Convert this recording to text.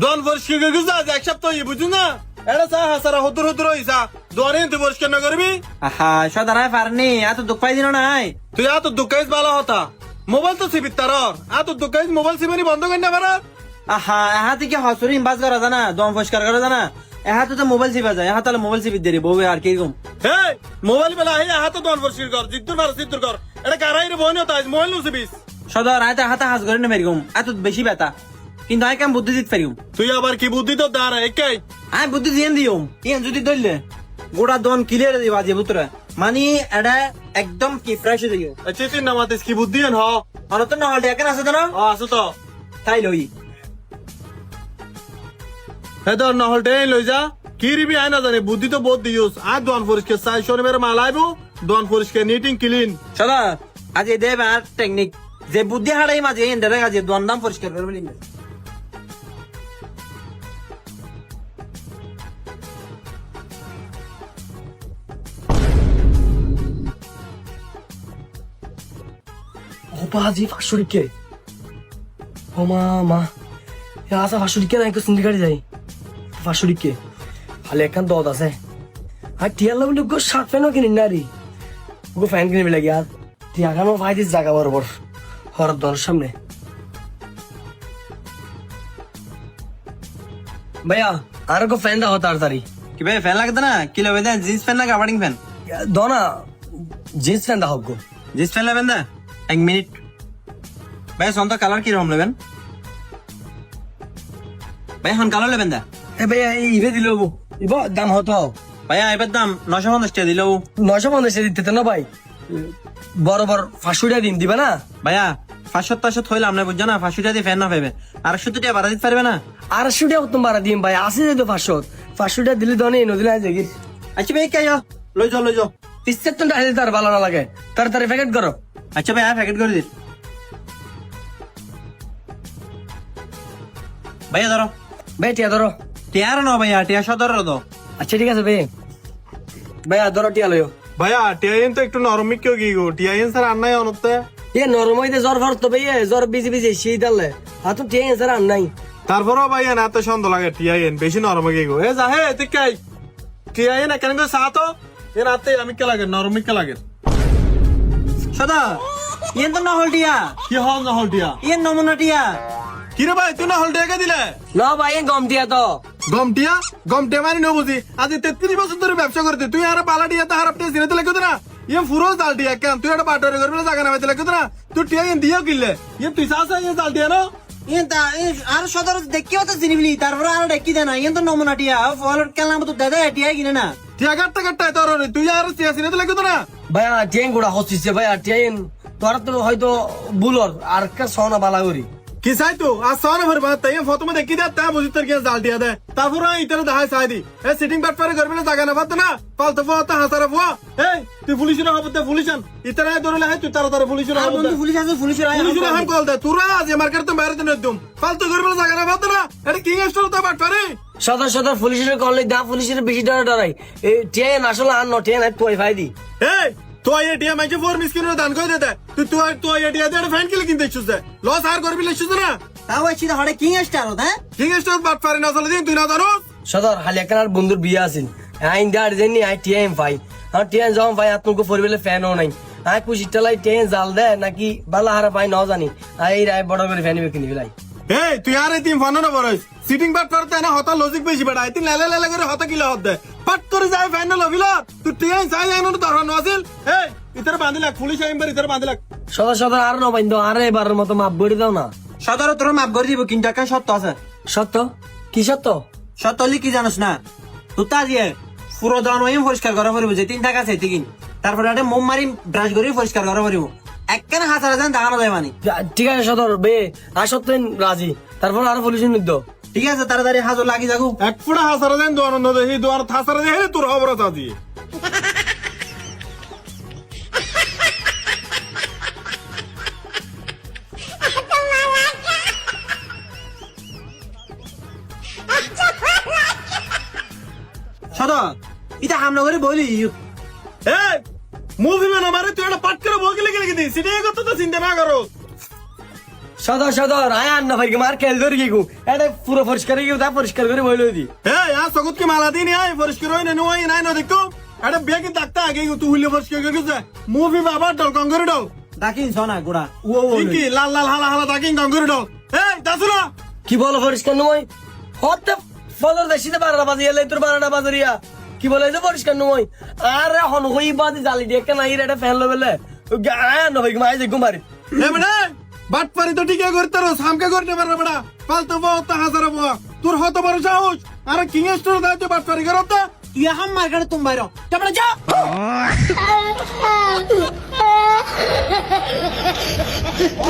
দোয়ান পরিষ্কার করে গুজা এক সপ্তাহ হয়ে বুঝু না। এটা চা হাসারা হতুর হতুর হইসা দোয়ানে তুই পরিষ্কার না করবি? আহা সদারায় পারনি এত দুঃখ পাই দিন নাই। তুই এত দুঃখাইস ভালো হতা। মোবাইল তো সিবিত তার এত দুঃখাইস মোবাইল সিবানি বন্ধ করি না পারা আহা এহা থেকে হসুরি বাজ করা জানা দম পরিষ্কার করা জানা? এহা তো মোবাইল চিপা যায় এহা তাহলে মোবাইল চিপি দেরি বউ আর কীরকম হে মোবাইল বেলা হে হাতে দোয়ান পরিষ্কার কর জিদ্দুর ভালো সিদ্দুর কর এটা কারাই রে বহনি হতা মোবাইল নো সিবিস সদর আয়তা হাতা হাস করে নেবে এরকম এত বেশি ব্যথা। কিন্তু আই কেমন বুদ্ধি দিতে পারিম। তুই আবার কি বুদ্ধি তো দাঁড় একাই। আই বুদ্ধি দিয়ে দিও ইয়ান যদি ধরলে গোটা দম ক্লিয়ার দিবা যে বুতরা মানে এটা একদম কি ফ্রেশ হয়ে যাইও। আচ্ছা তুই নামাতিস কি বুদ্ধি হেন হ। অনত না হল এখন আছে তো না? আছো তো। তাই লই। হে ধর নহল টে লই যা। কি রিবি আয় না জানে বুদ্ধি তো বহুত দিউস আর দোয়ান পরিষ্কার চাই শনিবার মাল আইবো। দোয়ান পরিষ্কার নিটিং ক্লিন সদা আজ এই দেব আর টেকনিক যে বুদ্ধি হারাই মাঝে দেবে কাজে দন্দাম পরিষ্কার করে বাজি ফাঁসুরিকে ও মা মা। আসা ফাঁসুরিকে না একটু সিন্ডিকাটে যাই। ফাঁসুরিকে খালি একখান দদ আছে। আর টিয়ার লাগলে গো শার্ট প্যান্টও কিনি না রে। গো ফ্যান কিনবি লাগে আর। টিয়া খানো ভাই দিস জায়গা বরাবর হর দর সামনে। ভাইয়া আর গো ফ্যান দাও তাড়াতাড়ি। কি ভাই ফ্যান লাগতো না? কি দেন? জিন্স ফ্যান না কাবাডিং ফ্যান? দাও না জিন্স ফ্যান দাও গো। জিন্স ফ্যান লেবেন না? এক মিনিট। ভাই সন্ত কালার কি রকম লেবেন ভাই এখন কালার লেবেন দা। এ ভাইয়া এই ইভে দিল ইব দাম হতো। ভাইয়া এবার দাম নশো পঞ্চাশ টাকা দিল নশো পঞ্চাশে দিতে না ভাই। বড় বড় ফাঁসুটা দিন দিবে না? ভাইয়া পাঁচশো তাশো থইলে আপনি বুঝছ না পাঁচশো টাকা দিয়ে ফ্যান না পাবে সত্তর টাকা বাড়া দিতে পারবে না। আড়াইশোটা উত্তম বাড়া দিন ভাই আসে যেত পাঁচশো। পাঁচশোটা দিলে দনে নদী না দেখি আচ্ছা ভাই কে যাও লই যাও লই যাও তিরিশ তো হাজার তার ভালো না লাগে। তাড়াতাড়ি প্যাকেট করো। আচ্ছা ভাই প্যাকেট করে দিন ভাইয়া ধরো। ভাই টিয়া ধরো। টিয়ার ন ভাইয়া টিয়া সদর দো আচ্ছা ঠিক আছে ভাই। ভাইয়া ধরো টিয়া লইও। ভাইয়া টিআইএন তো একটু নরম কেউ কি গো। টিআইএন স্যার আন্নাই অনতে এ নরম হইতে জ্বর ফর তো ভাই জ্বর বিজি বিজি শীত আলে। তো টিয়া স্যার আর নাই। তারপরও ভাইয়া না এত সন্দেহ লাগে টিয়া টিআইএন বেশি নরম কে গো। এ যা হে তুই কাই টিআইএন কেন করে সাতো এ রাতে আমি কে লাগে? নরম কে লাগে। সদা ইয়েন তো নহল টিয়া। কি হল না হল টিয়া? ইয়েন নমুনা টিয়া। কি রে ভাই তুই না হল টিয়া কে দিলে? না ভাই গম টিয়া তো। গম টিয়া? গম টিয়া মানে ন বুঝি। আজ তেত্রিশ বছর ধরে ব্যবসা করতে তুই আর পালা টিয়া তো হারাপ টিয়া সিনেতে লেগে না? ইয়ে ফুরোজ জাল টিয়া কেন? তুই একটা বাটরে করবি জায়গা নামাইতে লেগে না? তুই টিয়া ইয়ে দিও কিনলে। ইয়ে তুই সাসা ইয়ে জাল টিয়া না? ইয়েন তা আর সদর দেখিও তো চিনিবলি তারপর আর ডেকি দে না ইয়েন তো নমুনা টিয়া ফল কেলাম তো দাদা টিয়া কিনে না। টিয়া কাটতে কাটতে তোর তুই আর টিয়া সিনেতে লেগে না? ভাইয়া টিয়া গোড়া হচ্ছে ভাইয়া টিয়া তোর তো হয়তো বুলর আর কে সহনা বালা করি। কি চাই তো? আজ সারা ভর বাদ তাই ফটো দেখি দে তা বুঝি তোর কি জাল টিয়া দে। তারপর ইতারে দেখাই চাই দি। এ সিটিং বাট পারে করবি না জায়গা না। বাদ না পালতো ফুয়া তা হাসারা ফুয়া এই তুই পুলিশ না হবতে পুলিশন ইতারে ধরে লাই তুই তারা তারা পুলিশ না আর বন্ধু হবতে পুলিশ আছে পুলিশের আয় পুলিশ না কল দে। তোরা আজ মার্কেট তো বাইরে দিন একদম। পালতো করবি না জায়গা না। বাদ না এটা কিং স্টোর তো বাট পারে সদর সদর পুলিশের কলে দা পুলিশের বেশি ডরা ডরাই এই টিয়া আসলে আর ন টিয়া নাই তুই ভাই দি এই তুই এটিএম মাইছে ফোর মিসকিনের দান কই দে তুই তুই তুই এটিএম দে ফ্যান কিলে কিনতে ইচ্ছুস দে। লস আর করবি লিখছিস না। তাও আছি হড়ে কিং স্টার হ্যাঁ? কিং স্টোর বাট পারে না চলে দিন তুই না জানো? সদর হালি একখান আর বন্ধুর বিয়ে আছিল আইন দাঁড় জেনি আই টিএম পাই। আর টিএম যাও ভাই আত্মকে পরিবেলে ফ্যানও নাই। আই কুশি টেলাই টিএম জাল দে নাকি বালা হারা পাই নাও জানি। আই এই রায় বড় করে ফ্যান কিনি ফেলাই এই তুই আর এই তিন ফানো না বরস সিটিং বাট পারতে না হতা লজিক বেশি বেড়া। আই তিন লেলে লেলে করে হতা কিলো হত দে। পাট করে যায় ফ্যান লবিল তুই টিয়াই চাই যায় না দরকার নছিল এই ইতর বাঁধিলাক পুলিশ আইম্বার ইতর বাঁধিলাক সদর সদর আর এবারের মতো মাপ বড়ি দাও না। সদর তোর মাপ করে দিব কিন্তু একটা সত্য আছে? সত্য? কি সত্য? সত্য হলে কি জানোস না? তুই তা দিয়ে পুরো দন পরিষ্কার করা পড়িব যে তিন টাকা আছে তিন তারপরে একটা মোম মারি ব্রাশ করে পরিষ্কার করা পড়িব। একখানে হাজার হাজার দেখানো যায় মানে। ঠিক আছে সদর বে আর সত্যেন রাজি। তারপর আরও পুলিশের নিদ্দ ঠিক আছে তাড়াতাড়ি হাজার লাগি যাকু এক ফুটা হাসারা দেন দোয়ার নদ এই দোয়ার থাসারা দে তোর অবরত আজি। সদর এটা হামলা করে বলি এই মুভি মানে মারে তুই একটা পাট করে বগলে গেলে কি সিটিং কত তো চিন্তা না করো। সদর সদর আয় আন্না ভাই মার খেল ধরে গিয়ে এটা পুরো পরিষ্কার গিয়ে তা পরিষ্কার করে বইলো দি এই আ সগুত কি মালা দিনি আই পরিষ্কার হই না নই নাই না দেখো। এটা বেগি ডাক্তার আগে তুই হুইলে পরিষ্কার করে গেছে? মুভি বাবা ডল কঙ্গরে ডল। ডাকিন শোনা গোড়া ও ও কি লাল লাল হালা হালা তাকিং কঙ্গরে ডল। এই দাসুলা কি বলো পরিষ্কার নয় হতে ফলর দেশিতে বারোটা বাজে এলে তোর বারোটা বাজারিয়া। কি বলে যে পরিষ্কার নয় আরে হন হই বাজে জালি দিয়ে কেন আইরে এটা ফ্যান লেভেলে আয় আন্না ভাই মাই ঘুমারি মানে বাট পারি তো ঠিকই করতে রো সামকে করতে পারবে বড়া। পালতো বহুত হাজার বুয়া তোর হত বড় সাহস? আরে কিং স্টোর দাইতে বাট পারি করত তুই হাম মার্কেটে তুমি বাইর। যা